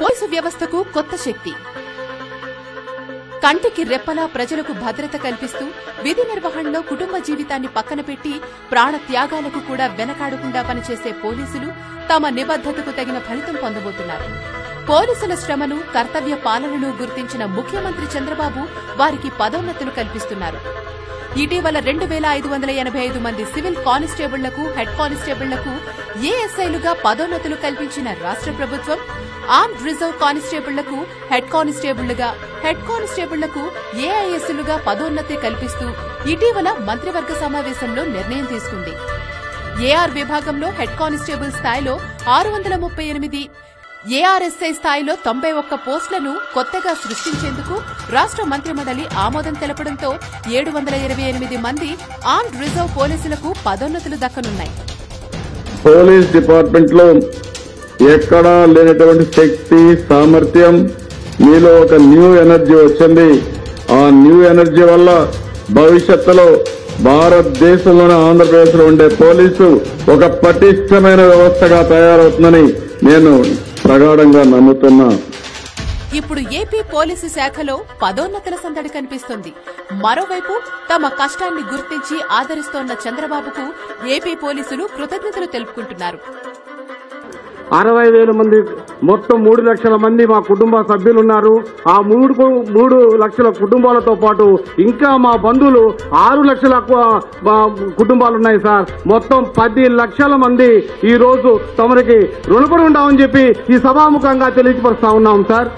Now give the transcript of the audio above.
Police వ్యవస్థకు కొత్త శక్తి. కంటికి రెప్పలా ప్రజలకు భద్రత కల్పిస్తూ విధి నిర్వహణలో కుటుంబ జీవితాన్ని పక్కన పెట్టి ప్రాణ త్యాగాలకు కూడా వెనకాడకుండా పనిచేసే పోలీసులు తమ నిబద్దతకు తగిన ఫలితం పొందబోతున్నారు. పోలీసుల శ్రమను కర్తవ్య పాలనను గుర్తించిన ముఖ్యమంత్రి చంద్రబాబు వారికి పదోన్నతులు కల్పిస్తున్నారు. ఇటీవల రెండు వేల ఐదు వందల ఎనభై ఐదు మంది సివిల్ కానిస్టేబుళ్ళకు హెడ్ కానిస్టేబుళ్ళకు ఏఎస్ఐలుగా పదోన్నతులు కల్పించిన రాష్ట్ర ప్రభుత్వం ఆర్మ్డ్ రిజర్వ్ కానిస్టేబుళ్ళకు హెడ్ కానిస్టేబుళ్ళుగా హెడ్ కానిస్టేబుళ్ళకు ఏఐఎస్లుగా పదోన్నతి కల్పిస్తూ ఇటీవల మంత్రివర్గ సమావేశంలో నిర్ణయం తీసుకుంది. ఏఆర్ విభాగంలో హెడ్ కానిస్టేబుల్ స్థాయిలో ఆరు వందల ముప్పై ఎనిమిది ఏఆర్ఎస్ఐ స్థాయిలో తొంభై ఒక్క పోస్టులను కొత్తగా సృష్టించేందుకు రాష్ట్ర మంత్రిమండలి ఆమోదం తెలపడంతో ఏడు వందల ఇరవై ఎనిమిది మంది ఆర్మ్డ్ రిజర్వ్ పోలీసులకు పదోన్నతులు దక్కనున్నాయి. పోలీస్ డిపార్ట్మెంట్లో ఎక్కడా లేనటువంటి శక్తి సామర్థ్యం మీలో ఒక న్యూ ఎనర్జీ వచ్చింది. ఆ న్యూ ఎనర్జీ వల్ల భవిష్యత్తులో భారతదేశంలోని ఆంధ్రప్రదేశ్లో ఉండే పోలీసు ఒక పటిష్టమైన వ్యవస్థగా తయారవుతుందని నేను ప్రగాఢంగా నమ్ముతున్నా ఇప్పుడు ఏపీ పోలీసు శాఖలో పదోన్నతుల సందడి కనిపిస్తుంది. మరోవైపు తమ కష్టాన్ని గుర్తించి ఆదరిస్తోన్న చంద్రబాబుకు ఏపీ పోలీసులు కృతజ్ఞతలు తెలుపుకుంటున్నారు. అరవై వేల మంది మొత్తం మూడు లక్షల మంది మా కుటుంబ సభ్యులు ఉన్నారు ఆ మూడు మూడు లక్షల కుటుంబాలతో పాటు ఇంకా మా బంధువులు ఆరు లక్షల కుటుంబాలు ఉన్నాయి సార్. మొత్తం పది లక్షల మంది ఈ రోజు తమరికి రుణపడి ఉండామని చెప్పి ఈ సభాముఖంగా తెలియపరుస్తా ఉన్నాం సార్.